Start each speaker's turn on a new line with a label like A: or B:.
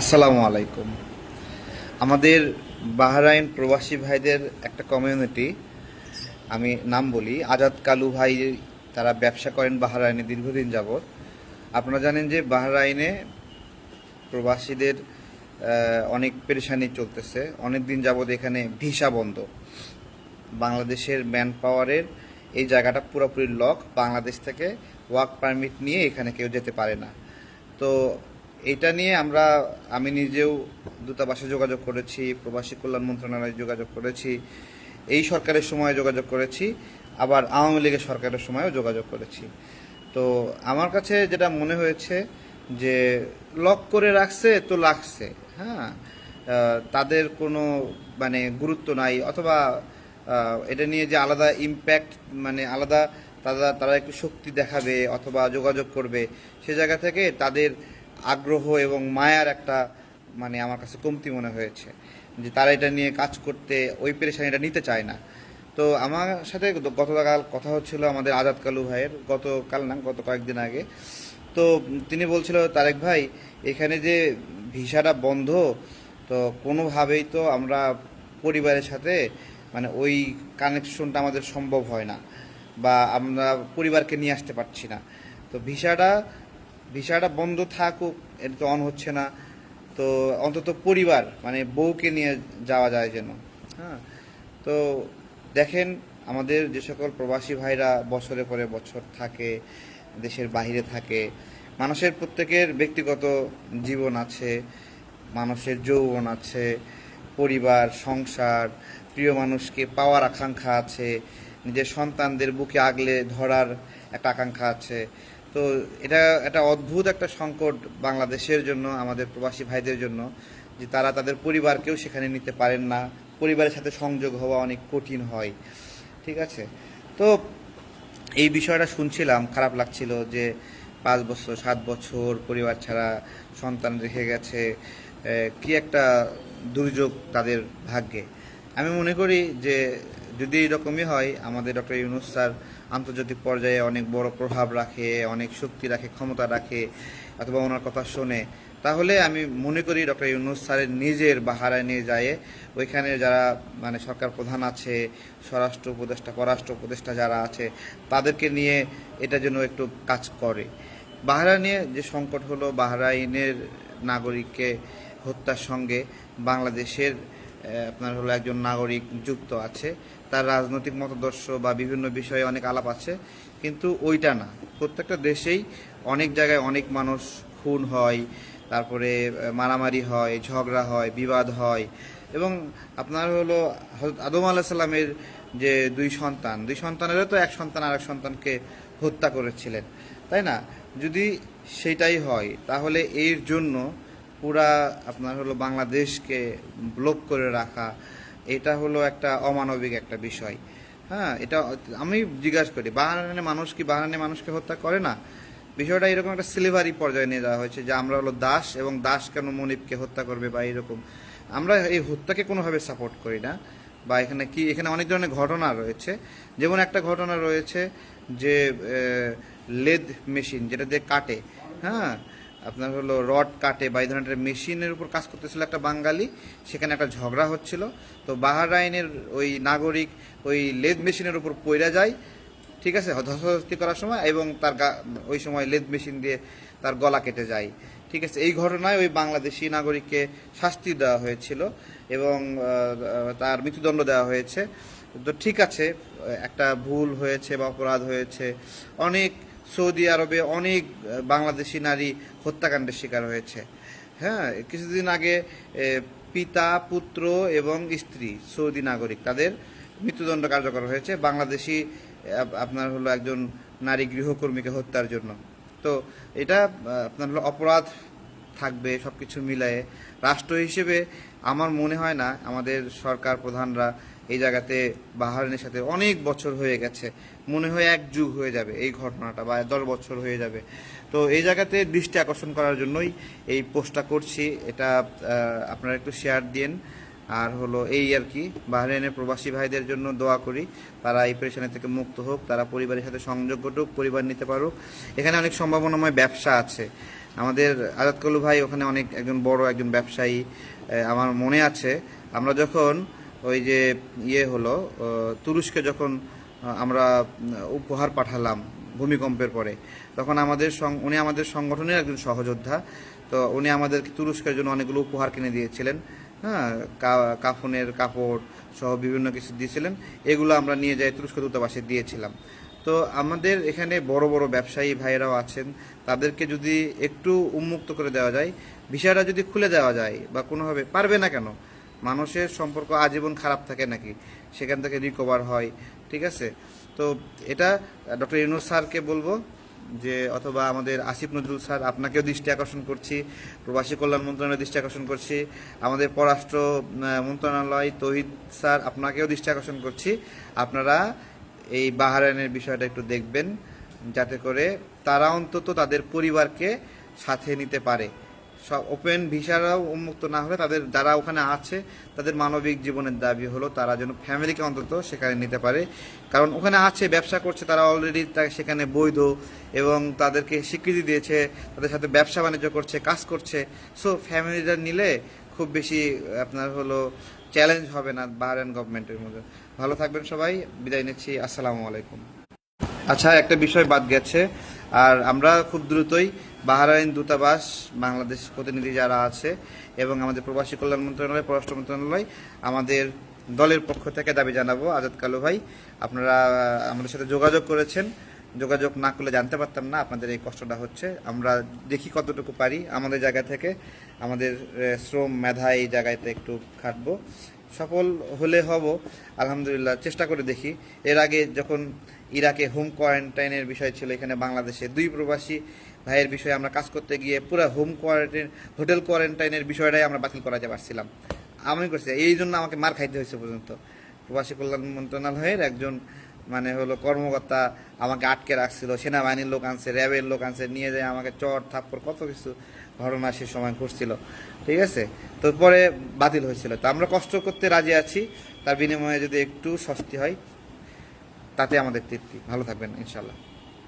A: আসসালামু আলাইকুম। আমাদের বাহরাইন প্রবাসী ভাইদের একটা কমিউনিটি আমি নাম বলি, আজাদ কালু ভাই, তারা ব্যবসা করেন বাহরাইনে দীর্ঘদিন যাবৎ। আপনারা জানেন যে বাহরাইনে প্রবাসীদের অনেক পেরেশানি চলতেছে। অনেক দিন যাবৎ এখানে ভিসা বন্ধ। বাংলাদেশের ম্যান পাওয়ারের এই জায়গাটা পুরোপুরি লক বাংলাদেশ থেকে ওয়ার্ক পারমিট নিয়ে এখানে কেউ যেতে পারে না। তো এটা নিয়ে আমরা, আমি নিজেও দূতাবাসে যোগাযোগ করেছি, প্রবাসী কল্যাণ মন্ত্রণালয়ে যোগাযোগ করেছি, এই সরকারের সময় যোগাযোগ করেছি, আবার আওয়ামী লীগের সরকারের সময়ও যোগাযোগ করেছি। তো আমার কাছে যেটা মনে হয়েছে যে, লক করে রাখছে তো লাগছে হ্যাঁ? তাদের কোনো মানে গুরুত্ব নাই, অথবা এটা নিয়ে যে আলাদা ইম্প্যাক্ট মানে আলাদা তারা তারা একটু শক্তি দেখাবে অথবা যোগাযোগ করবে, সে জায়গা থেকে তাদের আগ্রহ এবং মায়ার একটা মানে আমার কাছে কমতি মনে হয়েছে যে তারা এটা নিয়ে কাজ করতে, ওই পেরেশানিটা নিতে চায় না। তো আমার সাথে গতকাল কথা হচ্ছিল আমাদের আজাদ কালু ভাইয়ের, গতকাল না, গত কয়েকদিন আগে। তো তিনি বলছিল, তারেক ভাই, এখানে যে ভিসাটা বন্ধ, তো কোনোভাবেই তো আমরা পরিবারের সাথে মানে ওই কানেকশনটা আমাদের সম্ভব হয় না বা আমরা পরিবারকে নিয়ে আসতে পারছি না। তো ভিসাটা ভিসাটা বন্ধ থাকুক এটা তো অন হচ্ছে না। তো অন্তত পরিবার মানে বউকে নিয়ে যাওয়া যায় যেন। হ্যাঁ? তো দেখেন, আমাদের যে সকল প্রবাসী ভাইরা বছরে পরে বছর থাকে, দেশের বাইরে থাকে, মানুষের প্রত্যেকের ব্যক্তিগত জীবন আছে, মানুষের যৌবন আছে, পরিবার, সংসার, প্রিয় মানুষকে পাওয়ার আকাঙ্ক্ষা আছে, নিজের সন্তানদের বুকে আগলে ধরার একটা আকাঙ্ক্ষা আছে। তো এটা একটা অদ্ভুত একটা সংকট বাংলাদেশের জন্য, আমাদের প্রবাসী ভাইদের জন্য, যে তারা তাদের পরিবারকেও সেখানে নিতে পারেন না। পরিবারের সাথে সংযোগ হওয়া অনেক কঠিন হয়। ঠিক আছে? তো এই বিষয়টা শুনছিলাম, খারাপ লাগছিল যে পাঁচ বছর, সাত বছর পরিবার ছাড়া সন্তান রেখে গেছে কি একটা দুর্যোগ তাদের ভাগ্যে? আমি মনে করি যে যদি এরকমই হয়, আমাদের ডক্টর ইউনুস স্যার আন্তর্জাতিক পর্যায়ে অনেক বড় প্রভাব রাখে, অনেক শক্তি রাখে, ক্ষমতা রাখে, অথবা ওনার কথা শোনে, তাহলে আমি মনে করি ডক্টর ইউনুস স্যারের নিজের বাহারায় নিয়ে যায় ওইখানে যারা মানে সরকার প্রধান আছে, স্বরাষ্ট্র উপদেষ্টা, পররাষ্ট্র উপদেষ্টা যারা আছে, তাদেরকে নিয়ে এটা যেন একটু কাজ করে। বাহরাইনে যে সংকট হলো, বাহরাইনের নাগরিককে হত্যার সঙ্গে বাংলাদেশের আপনার হলো একজন নাগরিক যুক্ত আছে। তার রাজনৈতিক মতাদর্শ বা বিভিন্ন বিষয়ে অনেক আলাপ আছে। কিন্তু ওইটা না। প্রত্যেকটা দেশেই অনেক জায়গায় অনেক মানুষ খুন হয়, তারপরে মারামারি হয়, ঝগড়া হয়, বিবাদ হয়। এবং আপনার হলো আদম আলাহ সাল্লামের যে দুই সন্তান, দুই সন্তানেরও তো এক সন্তান আর এক সন্তানকে হত্যা করেছিলেন। তাই না? যদি সেটাই হয়, তাহলে এর জন্য পুরা আপনার হলো বাংলাদেশকে ব্লক করে রাখা, এটা হলো একটা অমানবিক একটা বিষয়। হ্যাঁ এটা আমি জিজ্ঞাসা করি, বাহারানে মানুষ কি বাহারানে মানুষকে হত্যা করে না? বিষয়টা এরকম একটা সিলিভারি পর্যায়ে নিয়ে যাওয়া হয়েছে যে আমরা হলো দাস এবং দাস কেন মনিবকে হত্যা করবে বা এরকম। আমরা এই হত্যাকে কোনোভাবে সাপোর্ট করি না। বা এখানে কি, এখানে অনেক ধরনের ঘটনা রয়েছে। যেমন একটা ঘটনা রয়েছে যে লেদ মেশিন যেটা দিয়ে কাটে হ্যাঁ? আপনার হলো রড কাটে বা এই ধরনের মেশিনের উপর কাজ করতেছিল একটা বাঙালি, সেখানে একটা ঝগড়া হচ্ছিল। তো বাহারাইনের ওই নাগরিক ওই লেদ মেশিনের উপর পইরা যায়, ঠিক আছে? ধস্তাধস্তি করার সময় এবং তার ওই সময় লেদ মেশিন দিয়ে তার গলা কেটে যায়, ঠিক আছে? এই ঘটনায় ওই বাংলাদেশি নাগরিককে শাস্তি দেওয়া হয়েছিল এবং তার মৃত্যুদণ্ড দেওয়া হয়েছে। তো ঠিক আছে, একটা ভুল হয়েছে বা অপরাধ হয়েছে। অনেক সৌদি আরবে অনেক বাংলাদেশি নারী হত্যাকাণ্ডের শিকার হয়েছে। হ্যাঁ কিছুদিন আগে পিতা, পুত্র এবং স্ত্রী, সৌদি নাগরিক, তাদের মৃত্যুদণ্ড কার্যকর হয়েছে। বাংলাদেশি আপনার হলো একজন নারী গৃহকর্মীকে হত্যার জন্য। তো এটা আপনার হলো অপরাধ থাকবে সব কিছু মিলায়ে। রাষ্ট্র হিসেবে আমার মনে হয় না, আমাদের সরকার প্রধানরা এই জায়গাতে বাহারিনের সাথে অনেক বছর হয়ে গেছে। মনে হয় এক যুগ হয়ে যাবে এই ঘটনাটা বা দশ বছর হয়ে যাবে। তো এই জায়গাতে দৃষ্টি আকর্ষণ করার জন্যই এই পোস্টটা করছি। এটা আপনারা একটু শেয়ার দিন আর হলো এই আর কি, বাহরাইনের প্রবাসী ভাইদের জন্য দোয়া করি। তারা এই পেরেশানি থেকে মুক্ত হোক, তারা পরিবারের সাথে সংযোগ ঘটুক, পরিবার নিতে পারুক। এখানে অনেক সম্ভাবনাময় ব্যবসা আছে। আমাদের আজাদ কলু ভাই ওখানে অনেক একজন বড় একজন ব্যবসায়ী আমার মনে আছে। আমরা যখন ওই যে ইয়ে হলো তুরস্কে যখন আমরা উপহার পাঠালাম ভূমিকম্পের পরে, তখন আমাদের উনি আমাদের সংগঠনের একজন সহযোদ্ধা। তো উনি আমাদেরকে তুরস্কের জন্য অনেকগুলো উপহার কিনে দিয়েছিলেন। হ্যাঁ কাফনের কাপড় সহ বিভিন্ন কিছু দিয়েছিলেন। এগুলো আমরা নিয়ে যাই তুরস্ক দূতাবাসে দিয়েছিলাম। তো আমাদের এখানে বড় বড় ব্যবসায়ী ভাইয়েরাও আছেন। তাদেরকে যদি একটু উন্মুক্ত করে দেওয়া যায় বিষয়টা যদি খুলে দেওয়া যায় বা কোনোভাবে, পারবে না কেন? মানুষের সম্পর্ক আজীবন খারাপ থাকে নাকি? সেখান থেকে রিকভার হয়, ঠিক আছে? তো এটা ডক্টর ইউনুস স্যারকে বলব যে, অথবা আমাদের আসিফ নজরুল স্যার, আপনাকেও দৃষ্টি আকর্ষণ করছি, প্রবাসী কল্যাণ মন্ত্রণালয়ের দৃষ্টি আকর্ষণ করছি, আমাদের পররাষ্ট্র মন্ত্রণালয় তহিদ স্যার, আপনাকেও দৃষ্টি আকর্ষণ করছি। আপনারা এই বাহারাইনের বিষয়টা একটু দেখবেন, যাতে করে তারা অন্তত তাদের পরিবারকে সাথে নিতে পারে। সব ওপেন ভিসারাও উন্মুক্ত না হলে তাদের যারা ওখানে আছে, তাদের মানবিক জীবনের দাবি হলো তারা যেন ফ্যামিলিকে অন্তত সেখানে নিতে পারে। কারণ ওখানে আছে, ব্যবসা করছে, তারা অলরেডি সেখানে বৈধ এবং তাদেরকে স্বীকৃতি দিয়েছে, তাদের সাথে ব্যবসা বাণিজ্য করছে, কাজ করছে। সো ফ্যামিলিটা নিলে খুব বেশি আপনার হলো চ্যালেঞ্জ হবে না বাহারান গভর্নমেন্টের মধ্যে। ভালো থাকবেন সবাই, বিদায় নিচ্ছি, আসসালামু আলাইকুম। আচ্ছা একটা বিষয় বাদ গেছে, আর আমরা খুব দ্রুতই বাহারাইন দূতাবাস, বাংলাদেশ প্রতিনিধি যারা আছে এবং আমাদের প্রবাসী কল্যাণ মন্ত্রণালয়, পররাষ্ট্র মন্ত্রণালয়, আমাদের দলের পক্ষ থেকে দাবি জানাব। আজাদ কালু ভাই, আপনারা আমাদের সাথে যোগাযোগ করেছেন। যোগাযোগ না করলে জানতে পারতাম না আপনাদের এই কষ্টটা হচ্ছে। আমরা দেখি কতটুকু পারি। আমাদের জায়গা থেকে, আমাদের শ্রম মেধা এই জায়গাতে একটু খাটবো। সফল হলে হব, আলহামদুলিল্লাহ, চেষ্টা করে দেখি। এর আগে যখন ইরাকে হোম কোয়ারেন্টাইনের বিষয় ছিল, এখানে বাংলাদেশে দুই প্রবাসী ভাইয়ের বিষয়ে আমরা কাজ করতে গিয়ে পুরো হোম কোয়ারেন্টাইন হোটেল কোয়ারেন্টাইনের বিষয়টাই আমরা বাতিল করাতে পারছিলাম। আমি করছি, এই জন্য আমাকে মার খাইতে হয়েছে পর্যন্ত। প্রবাসী কল্যাণ মন্ত্রণালয়ের একজন মানে হলো কর্মকর্তা আমাকে আটকে রাখছিল, সেনাবাহিনীর লোক আনছে, র্যাবের লোক আনছে, নিয়ে যায় আমাকে চট থাপ্পড়, কত কিছু ঘটনা সে সময় ঘটছিল। ঠিক আছে? তো পরে বাতিল হয়েছিল। তো আমরা কষ্ট করতে রাজি আছি, তার বিনিময়ে যদি একটু স্বস্তি হয়, তাতে আমাদের তৃপ্তি। ভালো থাকবেন ইনশাল্লাহ